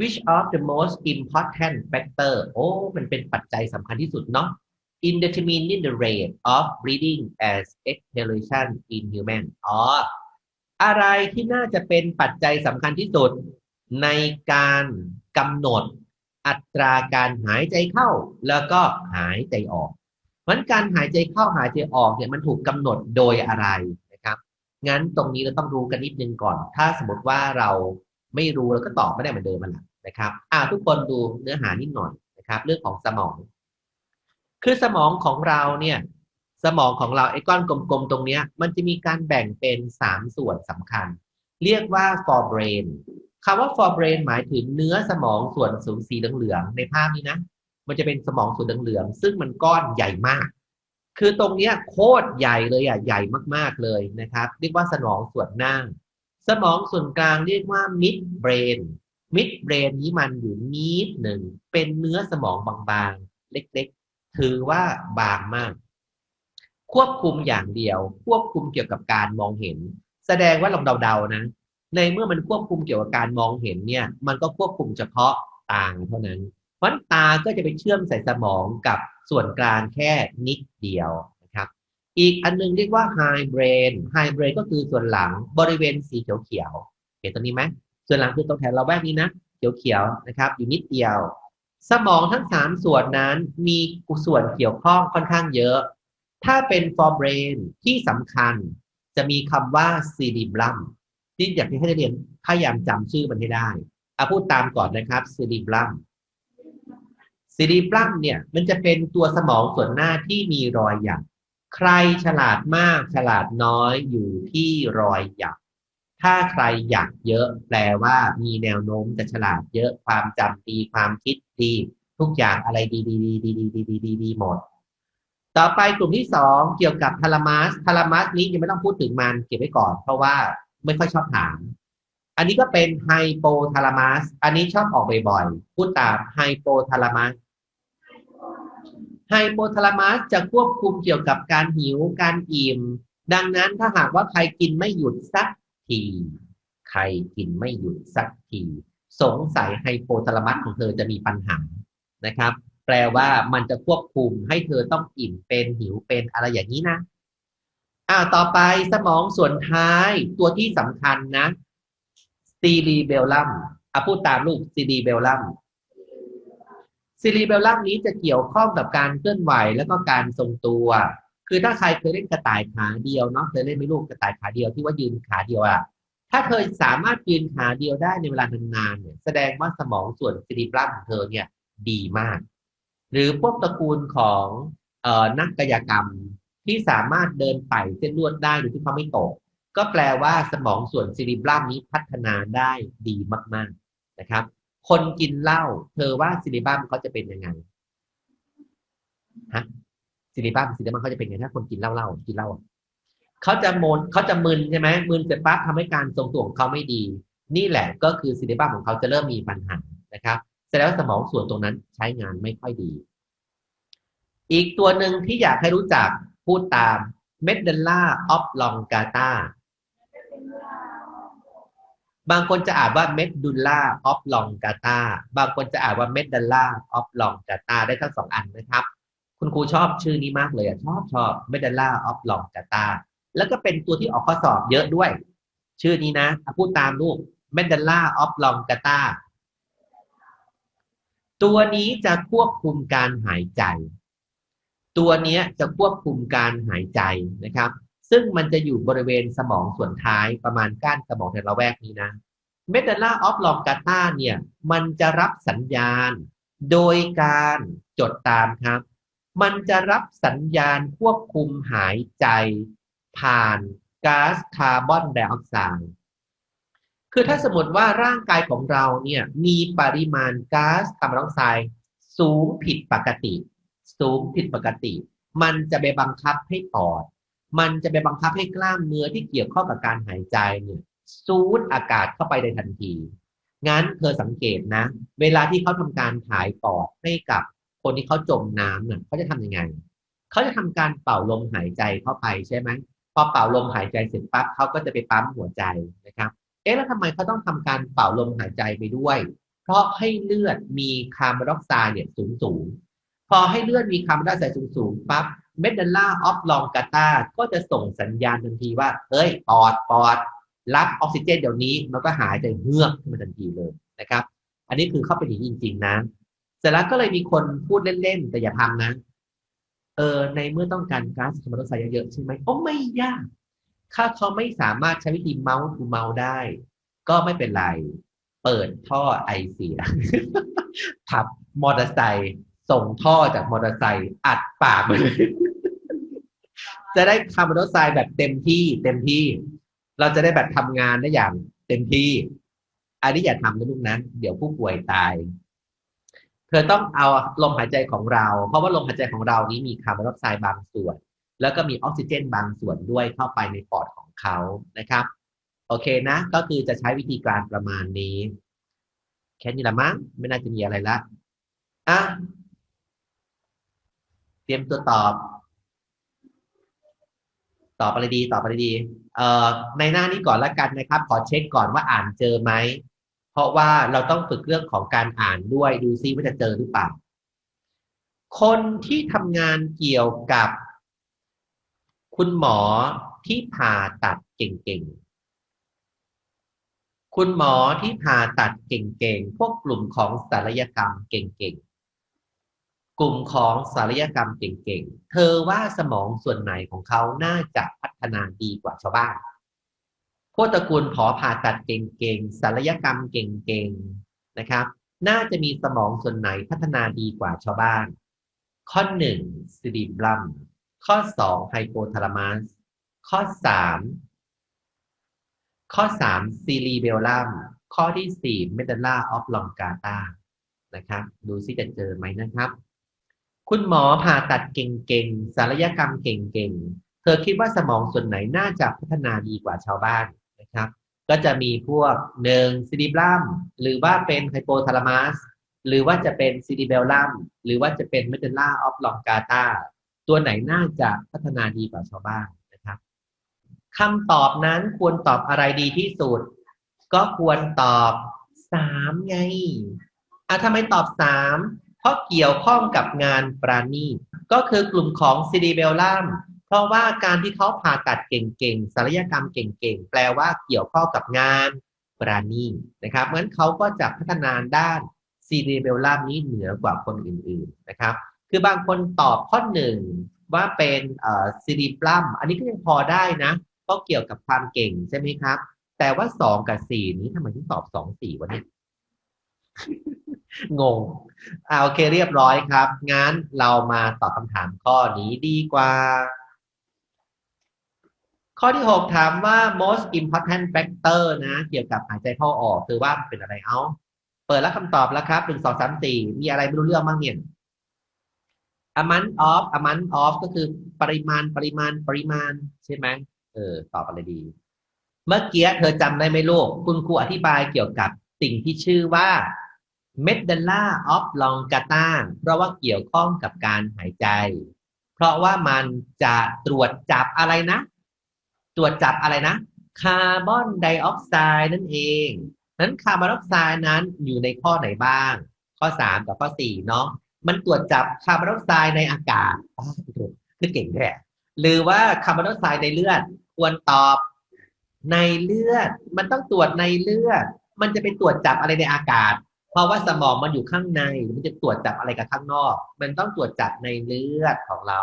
which of the most important factor โอ้มันเป็นปัจจัยสำคัญที่สุดเนาะ in determining the rate of breeding as exhalation in human อ๋อ อะไรที่น่าจะเป็นปัจจัยสำคัญที่สุด ในการกำหนดอัตราการหายใจเข้า แล้วก็หายใจออก เพราะการหายใจเข้าหายใจออกเนี่ยมันถูกกำหนดโดยอะไรนะครับ งั้นตรงนี้เราต้องรู้กันนิดนึงก่อน ถ้าสมมติว่าเรา ไม่รู้เราก็ตอบไม่ได้เหมือนเดิมมันแหละนะครับอ่าทุกคนดูเนื้อหานิดหน่อยนะครับ เรื่องของสมอง คือสมองของเราเนี่ย สมองของเราไอ้ก้อนกลมๆตรงเนี้ย มันจะมีการแบ่งเป็นสามส่วนสำคัญ เรียกว่า forebrain คำว่า forebrain หมายถึงเนื้อสมองส่วนสูงสีเหลืองๆในภาพนี้นะ มันจะเป็นสมองส่วนเหลืองๆซึ่งมันก้อนใหญ่มากคือตรงเนี้ยโคตรใหญ่เลยอะใหญ่มากๆเลยนะครับ เรียกว่าสมองส่วนหน้า สมองส่วนกลางเรียกว่า mid brain mid brain นี้มันอยู่นิดหนึ่ง เป็นเนื้อสมองบางๆ เล็กๆ ถือว่าบางมาก ควบคุมอย่างเดียว ควบคุมเกี่ยวกับการมองเห็น แสดงว่าลองเดาๆนะ ในเมื่อมันควบคุมเกี่ยวกับการมองเห็นเนี่ย มันก็ควบคุมเฉพาะตาเท่านั้นเพราะตาก็จะไปเชื่อมใส่สมองกับส่วนกลางแค่นิดเดียว อีกอันนึงเรียกว่า high brain high brain ก็คือส่วนหลังบริเวณสีเขียวๆเห็นตรงนี้ไหมส่วนหลังคือตรงแถวเราแวกนี้นะเขียวๆนะครับ อยู่นิดเดียว สมองทั้งสามส่วนนั้นมีส่วนเกี่ยวข้องค่อนข้างเยอะ ถ้าเป็น for brain ที่สำคัญจะมีคำว่า cerebellum ที่อยากให้นักเรียนพยายามจำชื่อมันให้ได้เอาพูดตามก่อนนะครับ cerebellum cerebellum เนี่ยมันจะเป็นตัวสมองส่วนหน้าที่มีรอยหยัก ใครฉลาดมากฉลาดน้อยอยู่ที่รอยหยัก ถ้าใครหยักเยอะแปลว่ามีแนวโน้มจะฉลาดเยอะความจำดีความคิดดี ทุกอย่างอะไรดีดีดีดีดีดีดีดีดีหมด ต่อไปกลุ่มที่สองเกี่ยวกับทาลามัสทาลามัสนี้ยังไม่ต้องพูดถึงมันเก็บไว้ก่อน เพราะว่าไม่ค่อยชอบถาม อันนี้ก็เป็นไฮโปทาลามัสอันนี้ชอบออกบ่อยๆพูดตามไฮโปทาลามัส ไฮโปทาลามัสจะควบคุมเกี่ยวกับการหิวการอิ่ม ดังนั้นถ้าหากว่าใครกินไม่หยุดสักที ใครกินไม่หยุดสักที สงสัยไฮโปทาลามัสของเธอจะมีปัญหานะครับ แปลว่ามันจะควบคุมให้เธอต้องอิ่มเป็นหิวเป็นอะไรอย่างนี้นะอ่าต่อไปสมองส่วนท้ายตัวที่สำคัญนะซีรีเบลลัมอะพูดตามลูกซีรีเบลลัม ซีรีเบลลัมนี้จะเกี่ยวข้องกับการเคลื่อนไหวแล้วก็การทรงตัว คือถ้าใครเคยเล่นกระต่ายขาเดียวเนาะเคยเล่นไม่ลูกกระต่ายขาเดียวที่ว่ายืนขาเดียวอะถ้าเธอสามารถยืนขาเดียวได้ในเวลานานๆเนี่ยแสดงว่าสมองส่วนซีรีบลัมของเธอเนี่ยดีมาก หรือพวกตระกูลของเอ่อนักกายกรรมที่สามารถเดินไต่เส้นลวดได้โดยที่เขาไม่ตก ก็แปลว่าสมองส่วนซีรีบลัมนี้พัฒนาได้ดีมากๆนะครับ คนกินเหล้าเธอว่าซีรีบัมเขาจะเป็นยังไงฮะซีรีบัมซีรีบัมเขาจะเป็นยังไงถ้าคนกินเหล้าเหล้ากินเหล้าเขาจะโมนเขาจะมึนใช่ไหมมึนเสร็จปั๊บทำให้การทรงตัวของเขาไม่ดี นี่แหละก็คือซีรีบัมของเขาจะเริ่มมีปัญหานะครับแสดงว่าสมองส่วนตรงนั้นใช้งานไม่ค่อยดี อีกตัวหนึ่งที่อยากให้รู้จักพูดตามเมดเดลล่าออฟลองกาตา บางคนจะอ่านว่าเมดดุลล่าออฟลองกาตาบางคนจะอ่านว่าเมดเดลล่าออฟลองกาตาได้ทั้งสองอันนะครับ คุณครูชอบชื่อนี้มากเลยชอบชอบเมดเดลล่าออฟลองกาตาแล้วก็เป็นตัวที่ออกข้อสอบเยอะด้วย ชื่อนี้นะพูดตามลูกเมดเดลล่าออฟลองกาตาตัวนี้จะควบคุมการหายใจ ตัวนี้จะควบคุมการหายใจนะครับ ซึ่งมันจะอยู่บริเวณสมองส่วนท้ายประมาณก้านสมองในระแวกนี้นะเมด a ล่าออฟลองกาตาเนี่ยมันจะรับสัญญาณ โดยการจดตามครับ มันจะรับสัญญาณควบคุมหายใจ ผ่านก๊าซคาร์บอนไดออกไซด์คือถ้าสมมติว่าร่างกายของเราเนี่ยมีปริมาณก๊าซคาร์บอนไดออกไซด์สูงผิดปกติ สูงผิดปกติ มันจะไปบังคับให้ปอด มันจะไปบังคับให้กล้ามเนื้อที่เกี่ยวข้องกับการหายใจเนี่ยสูดอากาศเข้าไปในทันที งั้นเธอสังเกตนะ เวลาที่เขาทำการถ่ายปอดให้กับคนที่เขาจมน้ำเนี่ยเขาจะทำยังไง เขาจะทำการเป่าลมหายใจเข้าไปใช่ไหมพอเป่าลมหายใจเสร็จปั๊บเขาก็จะไปปั๊มหัวใจนะครับ เอ๊ะแล้วทำไมเขาต้องทำการเป่าลมหายใจไปด้วย เพราะให้เลือดมีคาร์บอนไดออกไซด์เนี่ยสูงสูง พอให้เลือดมีคาร์บอนไดออกไซด์สูงๆปั๊บเมดดัลล่าออฟลองกาตาก็จะส่งสัญญาณทันทีว่า เอ้ย ปอด ปอด รับออกซิเจนเดี๋ยวนี้ มันก็หายใจเฮือกขึ้นมาทันทีเลยนะครับ อันนี้คือเข้าไปถึงจริง ๆ นะ เสร็จแล้วก็เลยมีคนพูดเล่น ๆ แต่อย่าทำนะ เออ ในเมื่อต้องการก๊าซคาร์บอนไดออกไซด์เยอะๆใช่ไหมโอ้ไม่ยาก ถ้าเขาไม่สามารถใช้วิธีเมาส์ทูเมาส์ได้ ก็ไม่เป็นไร เปิดท่อไอเสียทับมอเตอร์ไซค์ ส่งท่อจากมอเตอร์ไซค์อัดปากเลยจะได้คาร์บอนไดออกไซด์แบบเต็มที่ เต็มที่ เราจะได้แบบทำงานได้อย่างเต็มที่ อันนี้อย่าทำนะลูกนะเดี๋ยวผู้ป่วยตาย เธอต้องเอาลมหายใจของเรา เพราะว่าลมหายใจของเรานี้มีคาร์บอนไดออกไซด์บางส่วน แล้วก็มีออกซิเจนบางส่วนด้วยเข้าไปในปอดของเขานะครับ โอเคนะ ก็คือจะใช้วิธีการประมาณนี้ แค่นี้ละมั้งไม่น่าจะมีอะไรละอะ รียมตัวตอบ ตอบอะไรดี ตอบอะไรดี เอ่อ ในหน้านี้ก่อนละกันนะครับ ขอเช็คก่อนว่าอ่านเจอไหม เพราะว่าเราต้องฝึกเรื่องของการอ่านด้วย ดูซิว่าจะเจอหรือเปล่า คนที่ทำงานเกี่ยวกับ คุณหมอที่ผ่าตัดเก่งๆ คุณหมอที่ผ่าตัดเก่งๆ พวกกลุ่มของศัลยกรรมเก่งๆ กลุ่มของศัลยกรรมเก่งๆ เธอว่าสมองส่วนไหนของเขาน่าจะพัฒนาดีกว่าชาวบ้านพวกตระกูลผอผ่าตัดเก่งๆศัลยกรรมเก่งๆนะครับ น่าจะมีสมองส่วนไหนพัฒนาดีกว่าชาวบ้าน ข้อหนึ่งซิลิบลัมข้อสองไฮโปทาลามัสข้อสามข้อสามซีรีเบลลัมข้อที่สี่เมดัลล่าออฟลองกาตานะครับ ดูซิจะเจอไหมนะครับ คุณหมอผ่าตัดเก่งๆ ศัลยกรรมเก่งๆ เธอคิดว่าสมองส่วนไหนน่าจะพัฒนาดีกว่าชาวบ้านนะครับ ก็จะมีพวกหนึ่งซิลิบลัมหรือว่าเป็นไฮโปทาลามัสหรือว่าจะเป็นซีรีเบลลัมหรือว่าจะเป็นเมดลล่าออฟลองกาตาตัวไหนน่าจะพัฒนาดีกว่าชาวบ้านนะครับคำตอบนั้นควรตอบอะไรดีที่สุด ก็ควรตอบสามไงอะทำไมตอบสาม เพราะเกี่ยวข้องกับงานปราณีตก็คือกลุ่มของซีดีเบลลัมเพราะว่าการที่เขาผ่าตัดเก่งๆศัลยกรรมเก่งๆ แปลว่าเกี่ยวข้องกับงานปราณีตนะครับเพราะฉะนั้นเขาก็จะพัฒนาด้านซีดีเบลลัมนี้เหนือกว่าคนอื่นๆนะครับ คือบางคนตอบข้อหนึ่งว่าเป็นเอ่อซีรีปลัมอันนี้ก็ยังพอได้นะเพราะเกี่ยวกับความเก่งใช่ไหมครับ แต่ว่าสองกับสี่นี้ทำไมถึงตอบสองสี่วะเนี่ย งงอ่าโอเคเรียบร้อยครับ งั้นเรามาตอบคำถามข้อนี้ดีกว่า ข้อที่หกถามว่า most important factor นะ เกี่ยวกับหายใจเข้าออกคือว่าเป็นอะไรเอาเปิดแล้วคำตอบแล้วครับหนึ่งสองสามสี่มีอะไรไม่รู้เรื่องบ้างเนี่ย amount of amount of ก็คือปริมาณปริมาณปริมาณ ใช่ไหมเออ ตอบอะไรดี เมื่อกี้เธอจำได้ไหมลูก คุณครูอธิบายเกี่ยวกับสิ่งที่ชื่อว่า medulla oblongata เพราะว่าเกี่ยวข้องกับการหายใจ เพราะว่ามันจะตรวจจับอะไรนะ ตรวจจับอะไรนะ คาร์บอนไดออกไซด์นั่นเองนั้นคาร์บอนไดออกไซด์นั้นอยู่ในข้อไหนบ้าง ข้อสามกับข้อสี่เนาะมันตรวจจับคาร์บอนไดออกไซด์ในอากาศคือเก่งแท้หรือว่าคาร์บอนไดออกไซด์ในเลือด ควรตอบในเลือด มันต้องตรวจในเลือด มันจะไปตรวจจับอะไรในอากาศ เพราะว่าสมองมันอยู่ข้างในมันจะตรวจจับอะไรกับข้างนอก มันต้องตรวจจับในเลือดของเรา